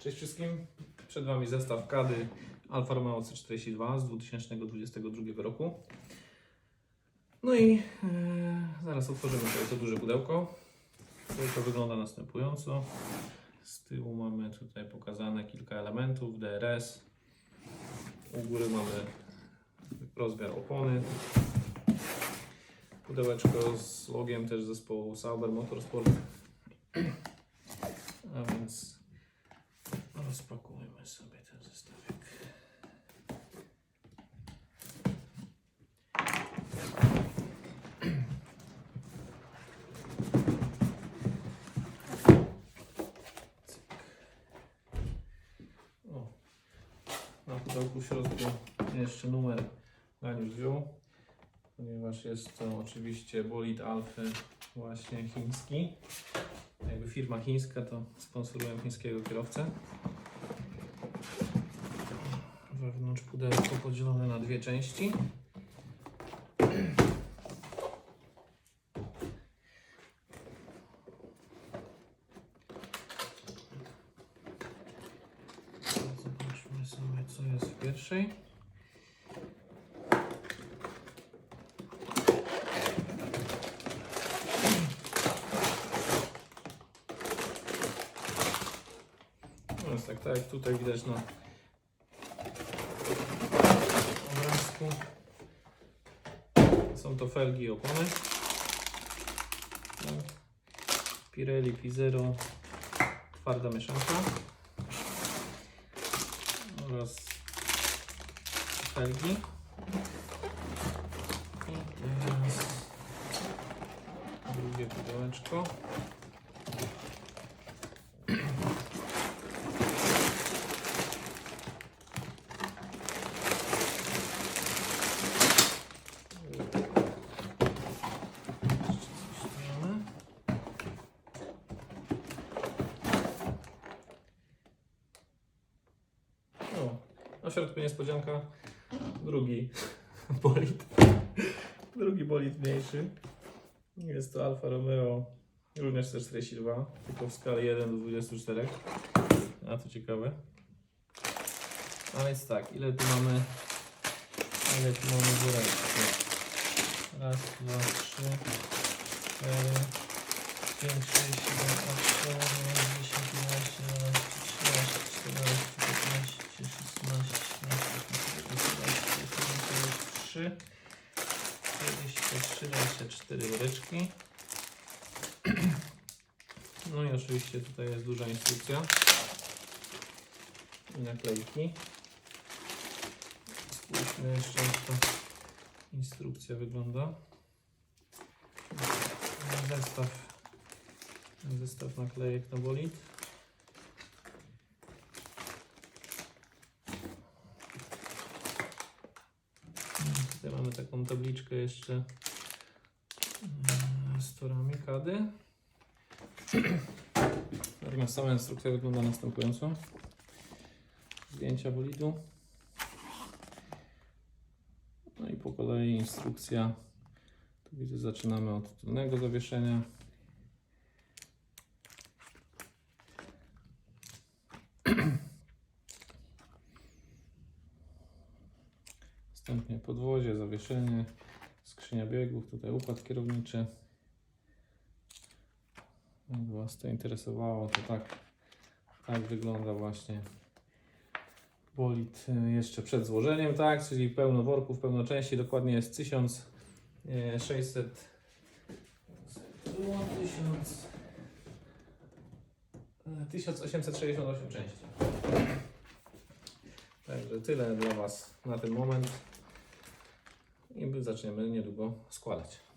Cześć wszystkim. Przed Wami zestaw Kady Alfa Romeo C42 z 2022 roku. No i e, zaraz otworzymy to duże pudełko. To wygląda następująco. Z tyłu mamy tutaj pokazane kilka elementów DRS. U góry mamy rozmiar opony. Pudełeczko z logiem też zespołu Sauber Motorsport. A więc rozpakujmy sobie ten zestawek. Cyk. O, na pudełku w środku jeszcze numer Daniusz wziął, ponieważ jest to oczywiście bolid Alfy właśnie chiński. Jakby firma chińska, to sponsorują chińskiego kierowcę. Wewnątrz pudełko podzielone na dwie części. Zobaczmy sobie, co jest w pierwszej. No jest tak, tak jak tutaj widać na obrazku. Są to felgi i opony. Tak. Pirelli P0 twarda mieszanka oraz felgi. I teraz drugie pudełeczko. Jeszcze coś tu mamy. O, na środku niespodzianka. Drugi bolid. Drugi bolid mniejszy. Jest to Alfa Romeo również C42, tylko w skali 1 do 24. A to ciekawe. A więc tak, ile tu mamy? Ile tu mamy woreczków? Raz, dwa, trzy, cztery, pięć, sześć, siedem, osiem, dziewięć, dziesięć, jedenaście, dwanaście, trzynaście, czternaście, 23, 23, 24 woreczki. No i oczywiście tutaj jest duża instrukcja i naklejki. Spójrzmy jeszcze jak ta instrukcja wygląda. Zestaw, zestaw naklejek na bolid. Tutaj mamy taką tabliczkę jeszcze mm, z torami kady. Natomiast sama instrukcja wygląda następująco. Zdjęcia bolidu. No i po kolei instrukcja. Tu widzę, zaczynamy od tylnego zawieszenia. Następnie podwozie, zawieszenie, skrzynia biegów, tutaj układ kierowniczy. Jakby Was to interesowało, to tak, tak wygląda właśnie bolid y, jeszcze przed złożeniem, tak, czyli pełno worków, pełno części, dokładnie jest 1600 było 1000 e, 1868 części. Także tyle dla Was na ten moment i my zaczniemy niedługo składać.